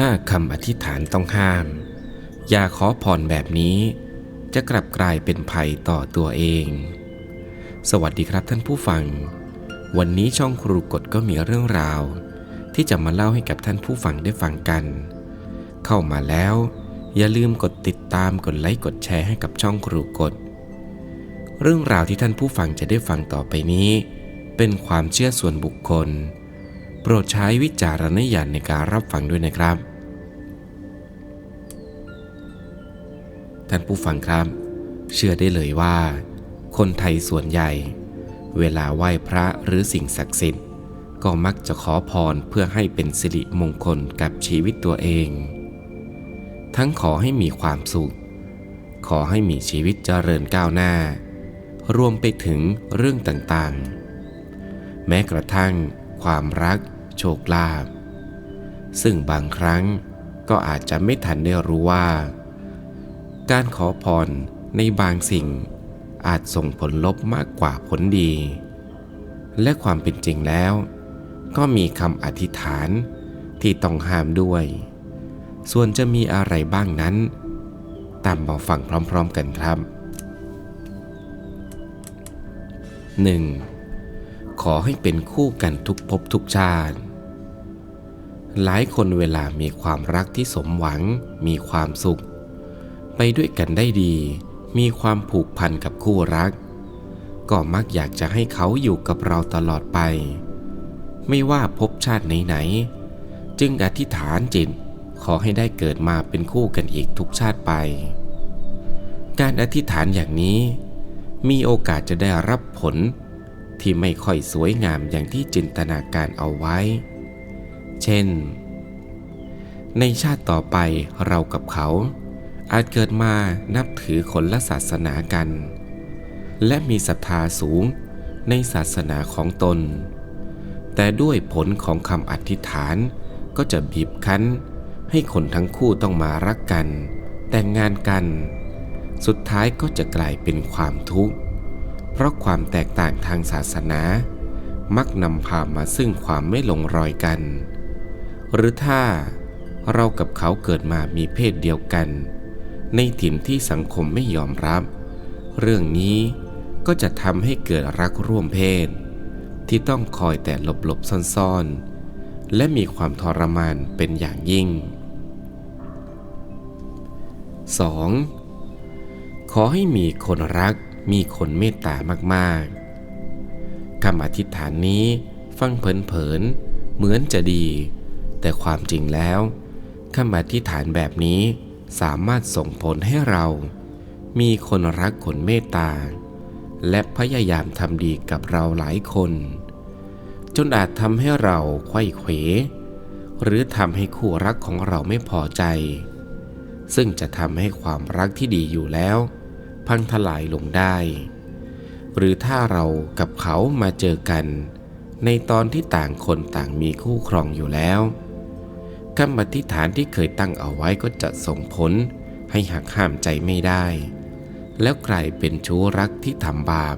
ห้าคำอธิษฐานต้องห้าม อย่าขอพรแบบนี้ จะกลับกลายเป็นภัยต่อตัวเอง สวัสดีครับท่านผู้ฟัง วันนี้ช่องครูกฎก็มีเรื่องราว ที่จะมาเล่าให้กับท่านผู้ฟังได้ฟังกัน เข้ามาแล้ว อย่าลืมกดติดตามกดไลค์กดแชร์ให้กับช่องครูกฎเรื่องราวที่ท่านผู้ฟังจะได้ฟังต่อไปนี้ เป็นความเชื่อส่วนบุคคล โปรดใช้วิจารณญาณในการรับฟังด้วยนะครับ ท่านผู้ฟังครับ เชื่อได้เลยว่า คนไทยส่วนใหญ่ เวลาไหว้พระหรือสิ่งศักดิ์สิทธิ์ ก็มักจะขอพรเพื่อให้เป็นสิริมงคลกับชีวิตตัวเอง ทั้งขอให้มีความสุข ขอให้มีชีวิตเจริญก้าวหน้า รวมไปถึงเรื่องต่างๆ แม้กระทั่งความรัก โชคลาภซึ่งบางครั้งก็อาจจะไม่ทันได้รู้ว่า การขอพรในบางสิ่งอาจส่งผลลบมากกว่าผลดี และความเป็นจริงแล้ว ก็มีคำอธิษฐานที่ต้องห้ามด้วย ส่วนจะมีอะไรบ้างนั้น ตามมาฟังพร้อมๆกันครับ 1. ขอให้เป็นคู่กันทุกภพทุกชาติ หลายคนเวลามีความรักที่สมหวัง มีความสุข ไปด้วยกันได้ดี มีความผูกพันกับคู่รัก ก็มักอยากจะให้เขาอยู่กับเราตลอดไป ไม่ว่าภพชาติไหนๆจึงอธิษฐานจิตขอให้ได้เกิดมาเป็นคู่กันอีกทุกชาติไป การอธิษฐานอย่างนี้ มีโอกาสจะได้รับผลที่ไม่ค่อยสวยงามอย่างที่จินตนาการเอาไว้ เช่น ในชาติต่อไปเรากับเขา อาจเกิดมานับถือคนละศาสนากัน และมีศรัทธาสูงในศาสนาของตน แต่ด้วยผลของคำอธิษฐานก็จะบีบคั้น ให้คนทั้งคู่ต้องมารักกัน แต่งงานกัน สุดท้ายก็จะกลายเป็นความทุกข์ เพราะความแตกต่างทางศาสนา มักนำพามาซึ่งความไม่ลงรอยกัน หรือถ้าเรากับเขาเกิดมามีเพศเดียวกัน ในถิ่นที่สังคมไม่ยอมรับ เรื่องนี้ก็จะทำให้เกิดรักร่วมเพศ ที่ต้องคอยแต่หลบๆซ่อนๆ และมีความทรมานเป็นอย่างยิ่ง 2. ขอให้มีคนรักมีคนเมตตามากๆคำอธิษฐานนี้ฟังเผินๆเหมือนจะดี แต่ความจริงแล้วคำอธิษฐานแบบนี้สามารถส่งผลให้เรา มีคนรักคนเมตตา และพยายามทำดีกับเราหลายคน จนอาจทำให้เราไขว้เขวหรือทำให้คู่รักของเราไม่พอใจ ซึ่งจะทำให้ความรักที่ดีอยู่แล้ว พังทลายลงได้ หรือถ้าเรากับเขามาเจอกัน ในตอนที่ต่างคนต่างมีคู่ครองอยู่แล้ว คำอธิษฐานที่เคยตั้งเอาไว้ก็จะส่งผลให้หักห้ามใจไม่ได้ แล้วกลายเป็นชู้รักที่ทำบาป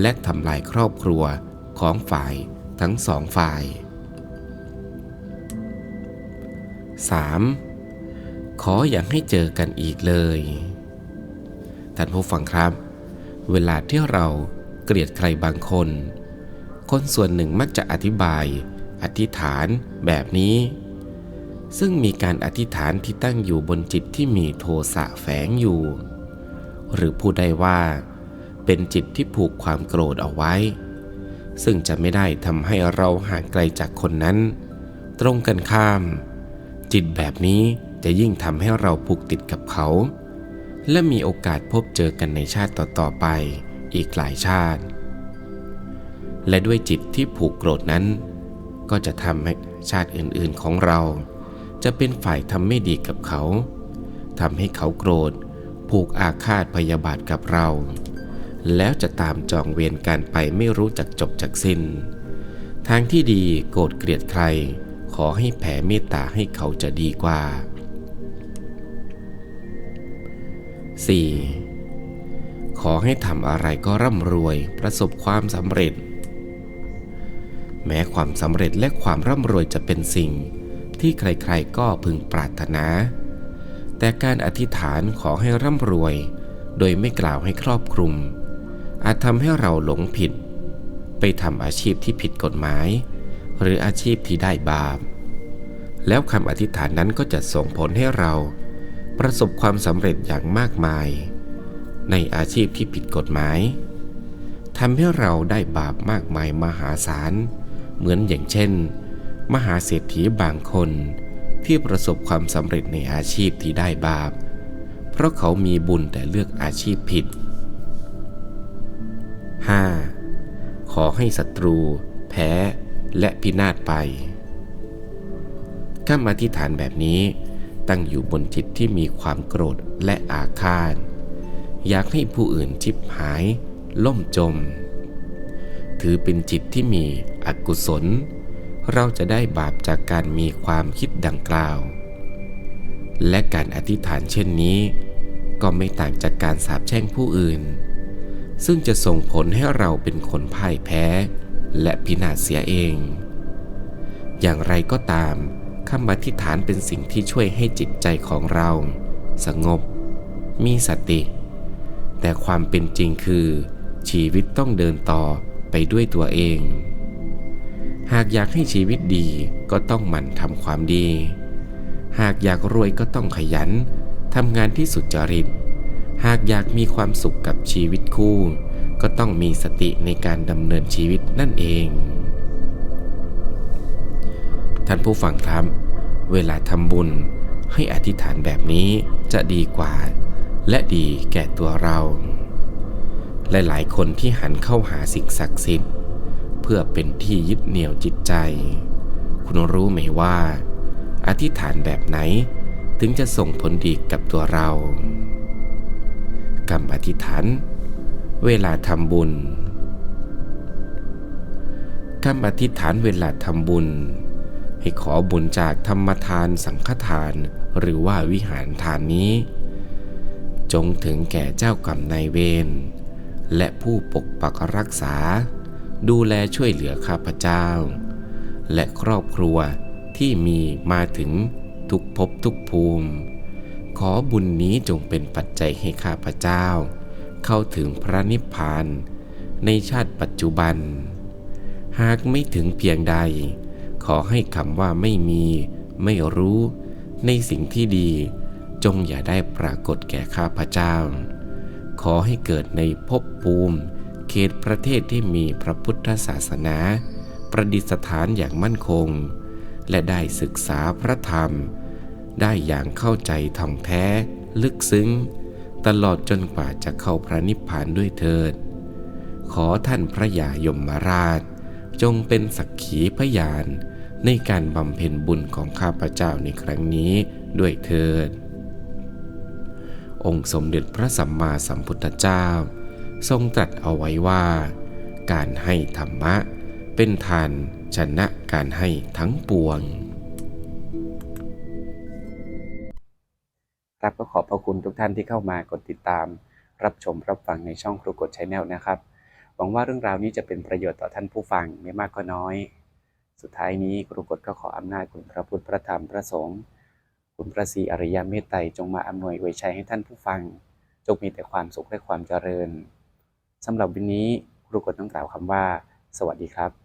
และทำลายครอบครัวของฝ่ายทั้งสองฝ่าย 3. ขออย่าให้เจอกันอีกเลย ท่านผู้ฟังครับ เวลาที่เราเกลียดใครบางคน คนส่วนหนึ่งมักจะอธิบาย อธิษฐานแบบนี้ ซึ่งมีการอธิษฐานที่ตั้งอยู่บนจิตที่มีโทสะแฝงอยู่ หรือพูดได้ว่า เป็นจิตที่ผูกความโกรธเอาไว้ ซึ่งจะไม่ได้ทำให้เราห่างไกลจากคนนั้น ตรงกันข้าม จิตแบบนี้จะยิ่งทำให้เราผูกติดกับเขา และมีโอกาสพบเจอกันในชาติต่อๆไปอีกหลายชาติ และด้วยจิตที่ผูกโกรธนั้น ก็จะทำให้ชาติอื่นๆของเรา จะเป็นฝ่ายทำไม่ดีกับเขาทำให้เขาโกรธ ผูกอาฆาตพยาบาทกับเรา แล้วจะตามจองเวรกันไปไม่รู้จักจบจากสิน้น ทางที่ดีโกรธเกลียดใคร ขอให้แผ่เมตตาให้เขาจะดีกว่า 4. ขอให้ทำอะไรก็ร่ำรวยประสบความสำเร็จ แม้ความสำเร็จและความร่ำรวยจะเป็นสิ่ง ที่ใครๆก็พึงปรารถนา แต่การอธิษฐานขอให้ร่ำรวย โดยไม่กล่าวให้ครอบคลุม อาจทำให้เราหลงผิด ไปทำอาชีพที่ผิดกฎหมาย หรืออาชีพที่ได้บาป แล้วคำอธิษฐานนั้นก็จะส่งผลให้เราประสบความสำเร็จอย่างมากมาย ในอาชีพที่ผิดกฎหมายทำให้เราได้บาปมากมายมหาศาล เหมือนอย่างเช่น มหาเศรษฐีบางคนที่ประสบความสำเร็จในอาชีพที่ได้บาป เพราะเขามีบุญแต่เลือกอาชีพผิด 5. ขอให้ศัตรู แพ้ และพินาศไปคำอธิษฐานแบบนี้ตั้งอยู่บนจิตที่มีความโกรธและอาฆาต อยากให้ผู้อื่นชิบหาย ล่มจม ถือเป็นจิตที่มีอกุศล เราจะได้บาปจากการมีความคิดดังกล่าว และการอธิษฐานเช่นนี้ ก็ไม่ต่างจากการสาปแช่งผู้อื่น ซึ่งจะส่งผลให้เราเป็นคนพ่ายแพ้ และพินาศเสียเอง อย่างไรก็ตามคำอธิษฐานเป็นสิ่งที่ช่วยให้จิตใจของเรา สงบ มีสติ แต่ความเป็นจริงคือ ชีวิตต้องเดินต่อไปด้วยตัวเอง หากอยากให้ชีวิตดีก็ต้องหมั่นทำความดี หากอยากรวยก็ต้องขยันทำงานที่สุจริต หากอยากมีความสุขกับชีวิตคู่ ก็ต้องมีสติในการดำเนินชีวิตนั่นเอง ท่านผู้ฟังครับ เวลาทำบุญให้อธิษฐานแบบนี้จะดีกว่า และดีแก่ตัวเรา หลายๆคนที่หันเข้าหาสิ่งศักดิ์สิทธิ์ เพื่อเป็นที่ยึดเหนี่ยวจิตใจ คุณรู้ไหมว่า อธิษฐานแบบไหนถึงจะส่งผลดีกับตัวเรา กรรมอธิษฐาน เวลาทำบุญคำอธิษฐานเวลาทำบุญ ให้ขอบุญจากธรรมทานสังฆทานหรือว่าวิหารทานนี้ จงถึงแก่เจ้ากรรมนายเวรและผู้ปกปักรักษา ดูแลช่วยเหลือข้าพเจ้า และครอบครัวที่มีมาถึงทุกภพทุกภูมิ ขอบุญนี้จงเป็นปัจจัยให้ข้าพเจ้า เข้าถึงพระนิพพาน ในชาติปัจจุบัน หากไม่ถึงเพียงใด ขอให้คำว่าไม่มี ไม่รู้ ในสิ่งที่ดี จงอย่าได้ปรากฏแก่ข้าพเจ้า ขอให้เกิดในภพภูมิ เขตประเทศที่มีพระพุทธศาสนา ประดิษฐานอย่างมั่นคง และได้ศึกษาพระธรรม ได้อย่างเข้าใจท่องแท้ ลึกซึ้ง ตลอดจนกว่าจะเข้าพระนิพพานด้วยเถิด ขอท่านพระยายมราช จงเป็นสักขีพยานในการบำเพ็ญบุญของข้าพเจ้าในครั้งนี้ด้วยเถิด องค์สมเด็จพระสัมมาสัมพุทธเจ้า ทรงตรัสเอาไว้ว่า การให้ธรรมะ เป็นทานชนะการให้ทั้งปวงครับก็ขอบพระคุณทุกท่านที่เข้ามากดติดตาม รับชมรับฟังในช่องครูกดชแนลนะครับ หวังว่าเรื่องราวนี้จะเป็นประโยชน์ต่อท่านผู้ฟังไม่มากก็น้อย สุดท้ายนี้ครูกดก็ขออำนาจคุณพระพุทธพระธรรมพระสงฆ์คุณพระศรีอริยเมตไตรจงมาอำนวยอวยชัยให้ท่านผู้ฟัง จงมีแต่ความสุขและความเจริญ สำหรับวันนี้ครูกดต้องกล่าวคำว่า สวัสดีครับ